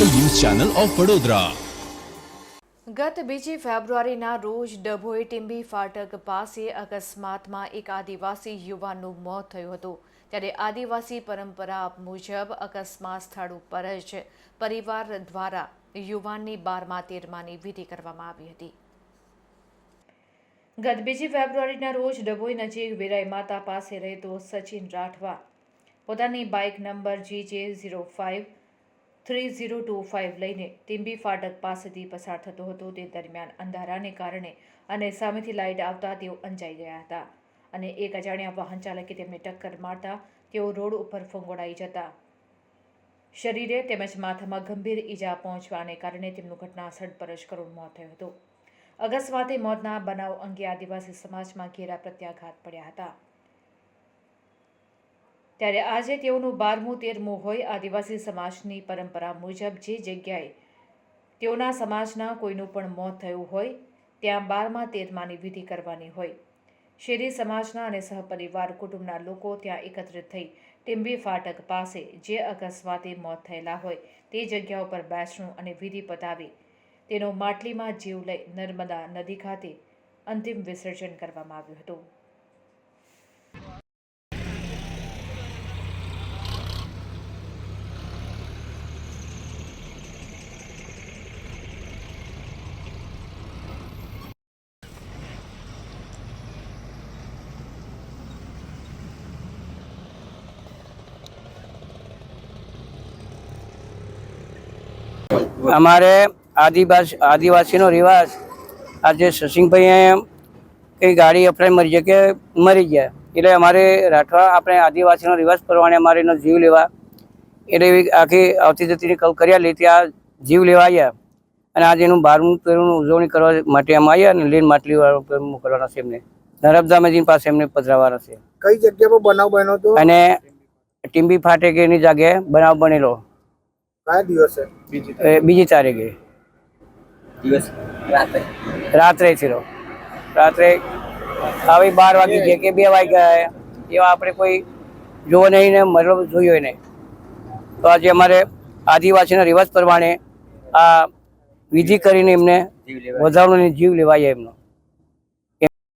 Channel of Vadodara. ગત બીજી ફેબ્રુઆરીના રોજ ડભોઈ ટીંબી ફાટક પાસે અકસ્માતમાં એક આદિવાસી યુવાનનું મોત થયું હતું. ત્યારે આદિવાસી પરંપરા મુજબ અકસ્માત સ્થળ ઉપર જ પરિવાર દ્વારા યુવાનની બારમા તેરમાની વિધિ કરવામાં આવી હતી. ગત બીજી ફેબ્રુઆરીના રોજ ડભોઈ નજીક વિરાય માતા પાસે રહેતો સચિન રાઠવા પોતાની bike number G J zero five three zero two five લઈને ટીંબી ફાટક પાસેથી પસાર થતો હતો. તે દરમિયાન અંધારાને કારણે અને સામેથી લાઇટ આવતા તેઓ અંજાઈ ગયા હતા અને એક અજાણ્યા વાહન ચાલકે તેમને ટક્કર મારતા તેઓ રોડ ઉપર ફંગોળાઈ જતા. શરીરે તેમજ માથામાં ગંભીર ઈજા પહોંચવાને કારણે તેમનું ઘટનાસ્થળ પર જ કરુણ મોત થયું હતું. અકસ્માતે મોતના બનાવ અંગે આદિવાસી સમાજમાં ઘેરા પ્રત્યાઘાત પડ્યા હતા. ત્યારે આજે તેઓનું બારમું તેરમું હોય આદિવાસી સમાજની પરંપરા મુજબ જે જગ્યાએ તેઓના સમાજના કોઈનું પણ મોત થયું હોય, ત્યાં બારમા તેરમાની વિધિ કરવાની હોય. શેરી સમાજના અને સહપરિવાર કુટુંબના લોકો ત્યાં એકત્રિત થઈ ટીમ્બી ફાટક પાસે જે અકસ્માતે મોત થયેલા હોય, તે જગ્યા ઉપર બેસણું અને વિધિ પતાવી તેનો માટલીમાં જીવ લઈ નર્મદા નદી ખાતે અંતિમ વિસર્જન કરવામાં આવ્યું હતું. અમારે આદિવાસી આદિવાસીનો રિવાજ આજે સસિંગભાઈ કંઈ ગાડી અફરાઈ મરી જાય કે મરી ગયા એટલે અમારે રાઠવા આપણે આદિવાસીનો રિવાજ પ્રમાણે અમારે એનો જીવ લેવા. એટલે એવી આખી આવતી જતીની કલ કર્યા લીધી ત્યાં જીવ લેવા આવ્યા અને આજે એનું બારમું પેરુંનું ઉજવણી કરવા માટે અમે આવ્યા અને લીન માટલીવાળો વાળો પેર મોકલવાના છે એમને. નર્મદા મેજીન પાસે એમને પધરાવવાના છે. કઈ જગ્યા પર બનાવ બન્યો હતો? અને ટીમ્બી ફાટે કે એની જગ્યાએ બનાવ બનેલો. કયા દિવસે એ બીજી તારીખે. રાત્રે. થયેલો રાત્રે આવી બાર વાગે જે કે બે વાગ્યા એવા આપણે કોઈ જોવો નહીં ને મતલબ જોયો નહીં. તો આજે અમારે આદિવાસીના રિવાજ પ્રમાણે આ વિધિ કરીને એમને વધારવાનો જીવ લેવાય એમનો.